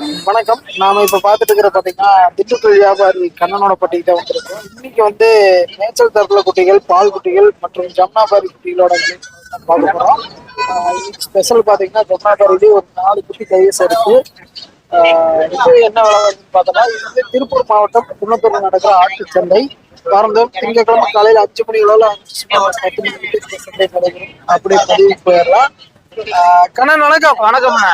வணக்கம். நாம இப்ப பாத்துட்டு இருக்கிற பாத்தீங்கன்னா திண்டுக்கல் வியாபாரி கண்ணனோட பட்டிகிட்ட வந்திருக்கோம். இன்னைக்கு வந்து மேய்ச்சல் தரப்புல குட்டிகள் பால் குட்டிகள் மற்றும் ஜம்னாபாரி குட்டிகளோட பார்க்க போறோம். இன்னைக்கு ஸ்பெஷல் பாத்தீங்கன்னா ஜம்னாபாரிலேயே ஒரு நாலு குட்டி கைஸ் இருக்கு. இது என்ன விலை வருதுன்னு பார்த்தோம்னா இது வந்து திருப்பூர் மாவட்டம் குன்னத்தூர் நடக்கிற ஆட்டு சந்தை. வாரந்தோறும் திங்கட்கிழமை காலையில அஞ்சு மணி அளவுல அஞ்சு பத்து மணிக்கு சந்தை நடைபெறும். அப்படியே பதிவு போயிடலாம். கண்ணன் வணக்கம். வணக்கம்ண்ணா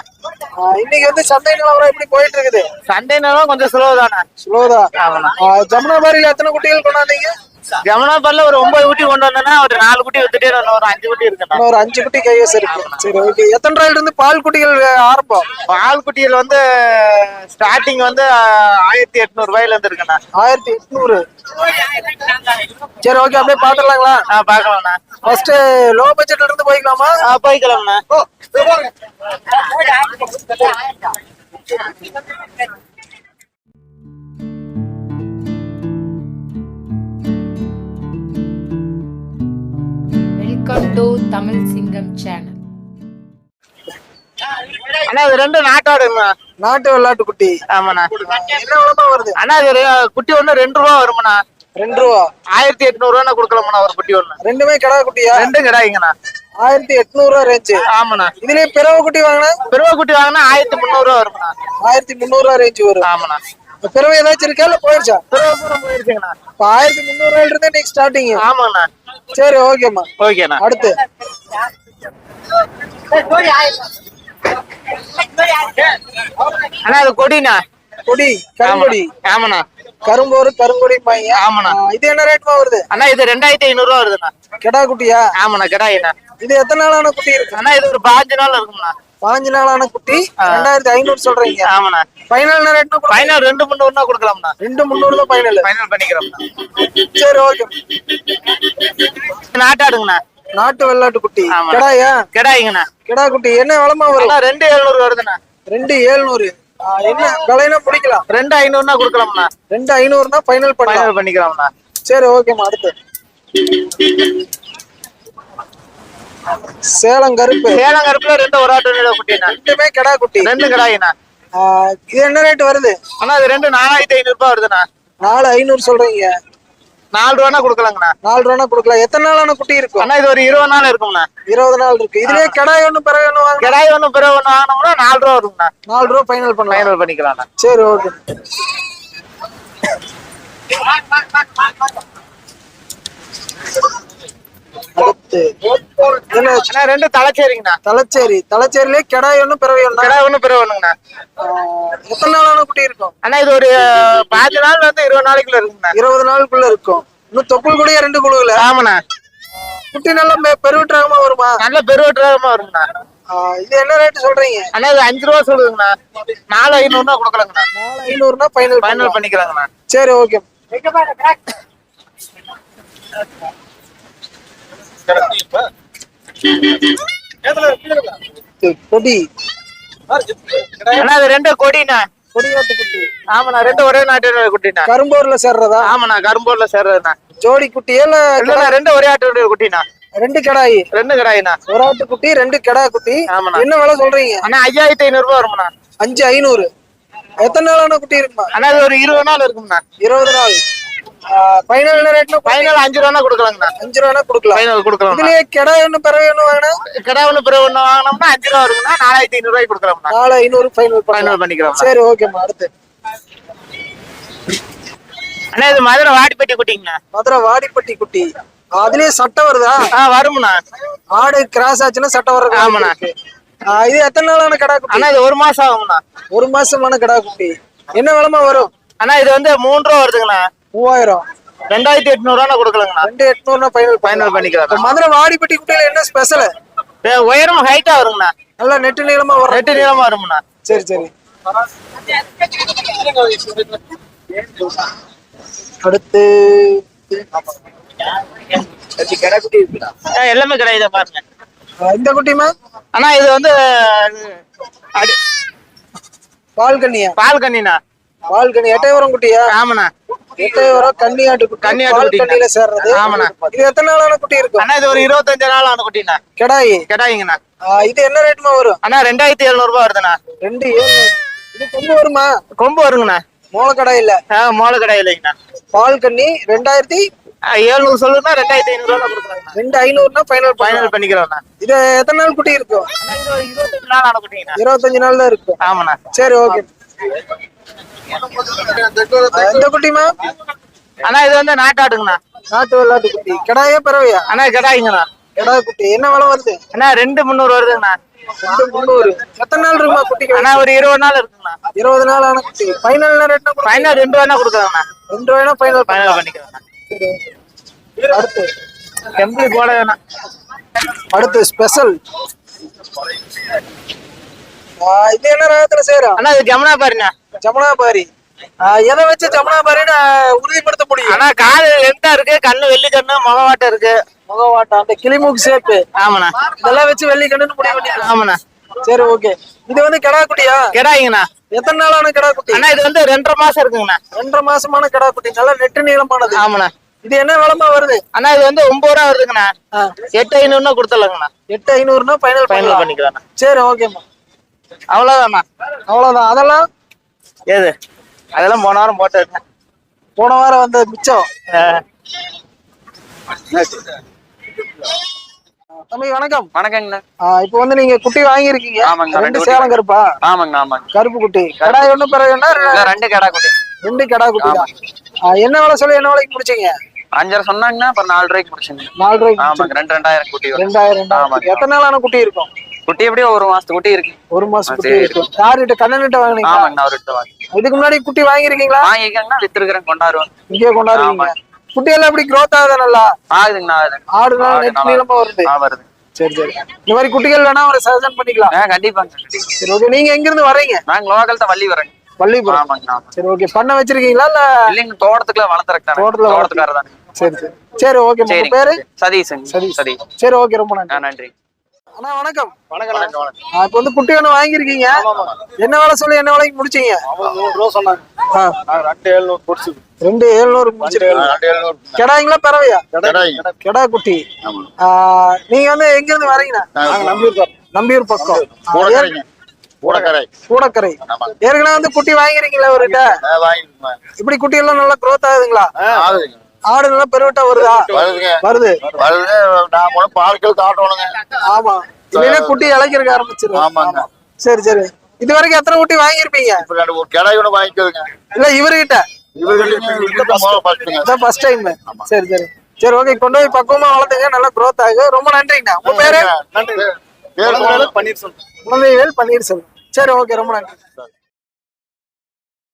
ஆஹ் இன்னைக்கு வந்து சந்தை நிலவரம் எப்படி போயிட்டு இருக்குது சண்டே நேரம் கொஞ்சம் ஸ்லோ தானே. ஸ்லோதா ஆமாண்ணா ஜமுனாபாரியில எத்தனை குட்டிகள் கொண்டாந்தீங்க? ஜமுனாபாரில ஒரு ஒன்பது குட்டி கொண்டு வந்தேன்னா ஒரு நாலு குட்டி வித்துட்டே ஒரு அஞ்சு குட்டி இருக்குண்ணா இன்னும் ஒரு அஞ்சு குட்டி கைவசம் இருக்கு. சரி ஓகே. எத்தனை ரூபாயில இருந்து பால் குட்டிகள் ஆரம்பம்? பால் குட்டிகள் வந்து ஸ்டார்டிங் வந்து ஆயிரத்தி எட்நூறு ரூபாயில இருந்து இருக்குண்ணா. ஆயிரத்தி எட்நூறு. சரி ஓகே. அப்படியே பாத்துடலாங்களா? ஆ பாக்கலாம்ண்ணா. ஃபர்ஸ்ட் லோ பட்ஜெட்ல இருந்து போய்க்கலாமா? ஆ போய்க்கலாம்ண்ணா. தமிழ் சிங்கம் சேனல் அண்ணா இது ரெண்டு நாட்டோடுங்கண்ணா நாட்டு வெள்ளாட்டு குட்டி ஆமாண்ணா. என்ன விளம்பரம் வருது? அண்ணா இது குட்டி ஒண்ணு ரெண்டு ரூபா வருமாண்ணா. ரெண்டு ரூபா. ஆயிரத்தி எட்நூறு ரூபா கொடுக்கலாம்ண்ணா ஒரு குட்டி ஒண்ணு. ரெண்டுமே கடா குட்டியா? ரெண்டும் கிடாய்ங்கண்ணா ஆயிரத்தி எட்நூறு ரூபா ரேஞ்சு ஆமாண்ணா. இதுலயே பிறவை குட்டி வாங்கினா? பெருவா குட்டி வாங்கினா ஆயிரத்தி முந்நூறு ரூபா வருமாண்ணா. ஆயிரத்தி முந்நூறு ரூபா ரேஞ்சு வரும். ஆமாண்ணா. பிறவை ஏதாச்சும் இருக்கா இல்ல பூரம் போயிருச்சுங்கண்ணா. இப்ப ஆயிரத்தி முந்நூறு ரூபாயில இருந்தே இன்னைக்கு ஸ்டார்டிங் ஆமாண்ணா. சரி ஓகேம்மா ஓகேண்ணா. அடுத்து. அண்ணா அது கொடிண்ணா. கொடி கருங்கொடி. ஆமாண்ணா. கரும்போரு கருங்கொடி பையன் ஆமாண்ணா. இது என்ன ரேட்மா வருது? அண்ணா இது ரெண்டாயிரத்தி ஐநூறு ரூபா வருதுண்ணா. கெடா குட்டியா? ஆமாண்ணா கிடாயிண்ணா. இது எத்தனை நாளான குட்டி இருக்கு? அண்ணா இது ஒரு பாஞ்சு நாள் இருக்கும்ண்ணா. பாஞ்சு நாளான குட்டி. ரெண்டாயிரத்தி ஐநூறு சொல்றீங்க. ஆமாண்ணா. ஃபைனல் ரேட்னா ஃபைனல் ரெண்டு முந்நூறுனா கொடுக்கலாம்ண்ணா. ரெண்டு முந்நூறு தான் ஃபைனல் ஃபைனல் பண்ணிக்கிறோம்ண்ணா. சரி ஓகே நாட்டாடுங்கண்ணா நாட்டு வெள்ளாட்டு குட்டி. கெடாயா? கிடாய்ங்கண்ணா. கெடா குட்டி. என்ன விளமா வரும்? ரெண்டு எழுநூறு வருதுண்ணா. ரெண்டு ஏழ்நூறு என்ன? விலைனா பிடிக்கலாம். ரெண்டு ஐநூறுனா கொடுக்கலாம்ண்ணா. ரெண்டு ஐநூறுனா ஃபைனல் பண்ணலாம். ஃபைனல் பண்ணிக்கிறோம்ண்ணா சரி ஓகேம்மா அடுத்து. சேலம் கருப்பு. சேலம் கருப்புல ரெண்டு ஒரு ஆட்டு குட்டிண்ணா ரெண்டுமே கெடா குட்டி. ரெண்டு கிடாயிண்ணா இது என்ன ரேட் வருது? அண்ணா இது ரெண்டு நாலாயிரத்தி ஐநூறு ரூபாய் வருதுண்ணா. நாலு ஐநூறு சொல்றீங்க. நாலு ரூபானா கொடுக்கலாங்கண்ணா. நாலு ரூபா கொடுக்கலாம். எத்தனை நாளான குட்டி இருக்கும்? அண்ணா இது ஒரு இருபது நாள் இருக்கும்ண்ணா இருபது நாள் இருக்கு. இதுலயே கடாய் ஒண்ணு பிறகு ஒண்ணு வாங்க கிடாய் ஒன்று பிறகு ஒன்று வாங்கினோம்னா நாலு ரூபா வருங்கண்ணா நாலு ரூபா ஃபைனல் பண்ணலாம். ஃபைனல் பண்ணிக்கலாம்ண்ணா. சரி ஓகே அடுத்து என்ன? அண்ணா ரெண்டு தலைச்சேரிங்கண்ணா. தலைச்சேரி. தலைச்சேரியிலே கடாய் ஒண்ணு பிறவை ஒண்ணு கிடாய் ஒன்று பிறகு ஒண்ணுங்கண்ணா எத்தனை நாளான குட்டி இருக்கும்? அண்ணா இது ஒரு பாஞ்சு நாள்ல இருந்து இருபது நாளைக்குள்ள இருக்குங்கண்ணா. இருபது நாளுக்குள்ள இருக்கும். இன்னும் தொப்புள் கூடயே ரெண்டு குழுவுல? ஆமாண்ணா. குட்டி நல்லா பெ- பெருவிட்டாகமா வருமா? நல்ல பெருவட்டாகமா வருங்கண்ணா. இது என்ன ரேட் சொல்றீங்க? அண்ணா இது அஞ்சு ரூபா சொல்லுதுங்கண்ணா. நாலு ஐநூறுனா கொடுக்கலாங்கண்ணா. நாலு ஐநூறுனா ஃபைனல் ஃபைனல் பண்ணிக்கலாங்கண்ணா. சரி ஓகே கொடி. அண்ணா இது ரெண்டு கொடிண்ணா. கொடியாட்டு குட்டி. ஆமாண்ணா ரெண்டு ஒரே நாட்டு குட்டிண்ணா கரும்பூர்ல சேர்றதா? ஆமாண்ணா கரும்பூர்ல சேர்றதுண்ணா. ஜோடி குட்டியா இல்ல இல்லண்ணா ரெண்டு ஒரே ஆட்டு குட்டிண்ணா. ரெண்டு கடாய். ரெண்டு கடாயிண்ணா. ஒரு ஆட்டு குட்டி ரெண்டு கெடா குட்டி. ஆமாண்ணா. என்ன விலை சொல்றீங்க? அண்ணா ஐயாயிரத்தி ஐநூறு ரூபா வருமாண்ணா. அஞ்சு ஐநூறு. எத்தனை நாளான குட்டி இருக்குமா? அண்ணா இது ஒரு இருபது நாள் இருக்கும்ண்ணா. இருபது நாள். ஃபைனல் ரேட்னா ஃபைனல் அஞ்சு ரூபா கொடுக்கலாங்கண்ணா. அஞ்சு ரூபா கொடுக்கலாம். ஃபைனல் கொடுக்கலாம். இதுலயே கெடா ஒண்ணு பிறகு ஒண்ணு வாங்கினா? கடை ஒன்று பிறகு ஒன்று வாங்கினோம்னா அஞ்சு ரூபா இருக்குண்ணா நாலாயிரத்தி ஐநூறு ரூபாய்க்கு கொடுக்கலாம்ண்ணா நாலு ஐநூறு ஃபைனல் ஃபைனல் பண்ணலாம் பண்ணிக்கிறோம் சரி ஓகேம்மா அடுத்து. அண்ணா இது மதுரை வாடிப்பட்டி குட்டிங்கண்ணா. மதுரை வாடிப்பட்டி குட்டி. அதுலயே சட்டை வருதா? ஆ வரும்ண்ணா ஆடு கிராஸ் ஆச்சுன்னா சட்டை வர்றது ஆமாண்ணா. இது எத்தனை நாளான கடா குட்டி? அண்ணா இது ஒரு மாசம் ஆகும்ண்ணா. ஒரு மாசமான கடா குட்டி. என்ன விலமா வரும்? அண்ணா இது வந்து மூணு ரூபா வருதுங்கண்ணா. மூவாயிரம். ரெண்டாயிரத்தி எட்நூறுவா கொடுக்கலாங்கண்ணா. ரெண்டு எட்நூறுனா ஃபைனல் ஃபைனல் பண்ணிக்கலாம் மதுரை வாடிப்பட்டி குட்டியில என்ன ஸ்பெஷல் உயரம் ஹைட்டா வருங்கண்ணா. நல்லா நெட்டு நீளமா வரும். ரெட்டு நீளமா வரும்ண்ணா. சரி சரி. அடுத்து எல்லாமே கிடையாது பாருங்க. இந்த குட்டிமா அண்ணா இது வந்து அடி பால் கண்ணியா பால் கண்ணிண்ணா பால் கண்ணி எட்டையவரம் குட்டியா? ஆமாண்ணா. எட்டையவரம் கன்னியாட்டு கன்னியாட்டு. கண்ணியில சேர்றது. ஆமாண்ணா. இது எத்தனை நாளான குட்டி இருக்கும்? அண்ணா இது ஒரு இருபத்தஞ்சு நாள் ஆன குட்டிண்ணா. கெடாயி. கெடாயிங்கண்ணா. இது என்ன ரேட்மா வரும்? அண்ணா ரெண்டாயிரத்தி எழுநூறு ரூபாய் வருதுண்ணா. ரெண்டு இது கொம்பு வருமா? கொம்பு வருங்கண்ணா. மூலக்கடை இல்ல ஆ மோள கடை இல்லைங்கண்ணா. பால் கண்ணி ரெண்டாயிரத்தி ஏழ்நூறு சொல்லுன்னா ரெண்டாயிரத்தி கொடுக்குறாங்கண்ணா. ரெண்டு ஐநூறுனா ஃபைனல் ஃபைனல் பண்ணிக்கிறோண்ணா இது எத்தனை நாள் குட்டி இருக்கும்? இருபத்தஞ்சு நாள் அனுப்பிட்டீங்கண்ணா இருபத்தஞ்சு நாள் தான் இருக்கும். ஆமாண்ணா. சரி ஓகே எந்த குட்டிமா அண்ணா இது வந்து நாட்டாடுங்கண்ணா. நாட்டு வெள்ளாட்டு குட்டி. கிடாயே பறவையா? அண்ணா கடாய்ங்கண்ணா. கிடா குட்டி. என்ன விலை வருது? அண்ணா ரெண்டு முந்நூறு வருதுங்கண்ணா. ரெண்டு முந்நூறு. எத்தனை நாள் இருக்குமா குட்டிக்கு அண்ணா ஒரு இருபது நாள் இருக்குங்கண்ணா. இருபது நாள் ஆன குட்டி. ஃபைனல் ரேட்னா ஃபைனல் ரெண்டு கொடுக்குறோங்கண்ணா. ரெண்டு ரூபாய்னா ஃபைனல் ஃபைனல் பண்ணிக்கிறோண்ணா அடுத்து. டெம்பிள் போட வேணாம் அடுத்து ஸ்பெஷல் இது என்ன ரகத்துல செய்யறோம் அண்ணா இது ஜமுனா பாருண்ணா ஜமுனாபாரி. ஆ, எதை வச்சு ஜமுனாபாரின்னு உறுதிப்படுத்த முடியும்? அண்ணா காது லென்த்தா இருக்கு கண்ணு வெள்ளி கண்ணு முகவாட்டம் இருக்கு. முகவாட்டம் அந்த கிளிமூக்கு சேப்பு ஆமாண்ணா. இதெல்லாம் வச்சு வெள்ளி கண்ணுன்னு முடிவு பண்ணிக்கலாம் ஆமாண்ணா. சரி ஓகே இது வந்து கிடா குட்டியா கெடாய்ங்கண்ணா. எத்தனை நாளான கிடா குட்டி அண்ணா இது வந்து ரெண்டரை மாசம் இருக்குங்கண்ணா. ரெண்டரை மாசமான கிடா குட்டி நல்லா நெட்டு நீளமானது. ஆமாண்ணா. இது என்ன விளம்பா வருது? அண்ணா இது வந்து ஒன்பது ரூபா வருதுங்கண்ணா. எட்டு ஐநூறுனா கொடுத்துடலாங்கண்ணா. எட்டு ஐநூறுனா ஃபைனல் ஃபைனல் பண்ணலாம் பண்ணிக்கலாம்ண்ணா. சரி ஓகேம்மா அவ்வளோதாண்ணா அவ்வளவுதான். அதெல்லாம்? ஏது அதெல்லாம் போன வாரம் போட்டு போன வாரம் வந்த மிச்சம். தம்பி வணக்கம். வணக்கங்கண்ணா. இப்போ வந்து நீங்க குட்டி வாங்கியிருக்கீங்க. ஆமாங்க, ரெண்டு சேலம் கருப்பா? ஆமாங்கண்ணா ஆமாங்க. கருப்பு குட்டி. கடாய் ஒண்ணு இல்ல ரெண்டு கடா குட்டி. ரெண்டு கடா குட்டி என்ன விலை சொல்லி என்ன விலைக்கு முடிச்சீங்க? அஞ்சரை சொன்னாங்கன்னா அப்புறம் நாலு ரூபாய்க்கு முடிச்சுங்க. நாலு ரூபாய்க்கு ஆமாங்க ரெண்டு ரெண்டாயிரம் குட்டி ரெண்டாயிரம். ஆமாங்க. எத்தனை நாளான குட்டி இருக்கும்? குட்டி எப்படியும் ஒரு மாசத்து குட்டி இருக்கு. ஒரு மாசம் குட்டி. இருக்கும் யார்கிட்ட கண்ணன்கிட்ட வாங்குனீங்களா ஆமாங்கண்ணா அவர்கிட்ட வாங்கி இதுக்கு முன்னாடி குட்டி வாங்கியிருக்கீங்களா? வாங்கிக்கங்கண்ணா வித்துருக்கிறேன் கொண்டாடுவேன். இங்கே கொண்டாடுவீங்க. குட்டி எல்லாம் இப்படி growth ஆகுது நல்லா? ஆகுதுங்கண்ணா ஆகுதுங்க ஆடு நெட் நல்லா நீளமா வருது. வருது. சரி சரி. இந்த மாதிரி குட்டிகள் வேணா ஒரு சஜன் பண்ணிக்கலாம். கண்டிப்பா சரி ஓகே நீங்க எங்க இருந்து வரீங்க நாங்க லோக்கல் தான் வள்ளி ஆமாங்கண்ணா ஆமாங்க சரி ஓகே பண்ண வச்சிருக்கீங்களா இல்ல? இல்லைங்க தோட்டத்துக்குள்ள வளர்த்துறக்கு தோட்டத்துல தோட்டத்துக்காரர் தானே சரி சரி. சரி ஓகே பேரு? சதீஷங்க. சரி சரி சரி ஓகே ரொம்ப நன்றி. நன்றி. அண்ணா வணக்கம். வணக்கம் இப்போ வந்து குட்டி ஒண்ணு வாங்கியிருக்கீங்க. என்ன வேலை சொல்லி என்ன வேலைக்கு முடிச்சீங்க? ரெண்டு எழுநூறு பொடிச்சு ரெண்டு ஏழுநூறு முடிச்சிருக்கீங்க ரெண்டு எழுநூறு கிடாய்ங்களா பறவையா? கடாய் கிடா குட்டி. நீங்க வந்து எங்க இருந்து வரீங்கண்ணா நம்பியூர் பக்கம். கூடக்கரை. கூடக்கரை. ஏற்கனவே வந்து குட்டி வாங்கிருக்கீங்களா அவர்கிட்ட வாங்கிருக்கோம் இப்படி குட்டி எல்லாம் நல்லா growth ஆகுதுங்களா? ஆகுதுங்க. ஆடு நல்லா பெருவிட்டா வருதா? வருதுங்க. வருது. வருது. நான் கூட பால்கள் காட்டணுங்க. ஆமா. இல்லைன்னா குட்டி இழைக்கிறக்க ஆரம்பிச்சிரும். ஆமாங்க. சரி சரி. இது வரைக்கும் எத்தனை குட்டி வாங்கியிருப்பீங்க? ஒரு கிடாய் ஒண்ணு வாங்கிக்குதுங்க. இல்ல இவர்கிட்ட? இவர்கிட்ட ஃபர்ஸ்ட் டைம் சரி சரி. சரி ஓகே கொண்டு போய் பக்குவமா வளர்த்துங்க. நல்லா growth ஆகுது ரொம்ப நன்றிங்கண்ணா. உங்க பேரு? நன்றி. பேர் பன்னீர் குழந்தைவேல் பன்னீர் செல்வம். சரி ஓகே ரொம்ப நன்றி.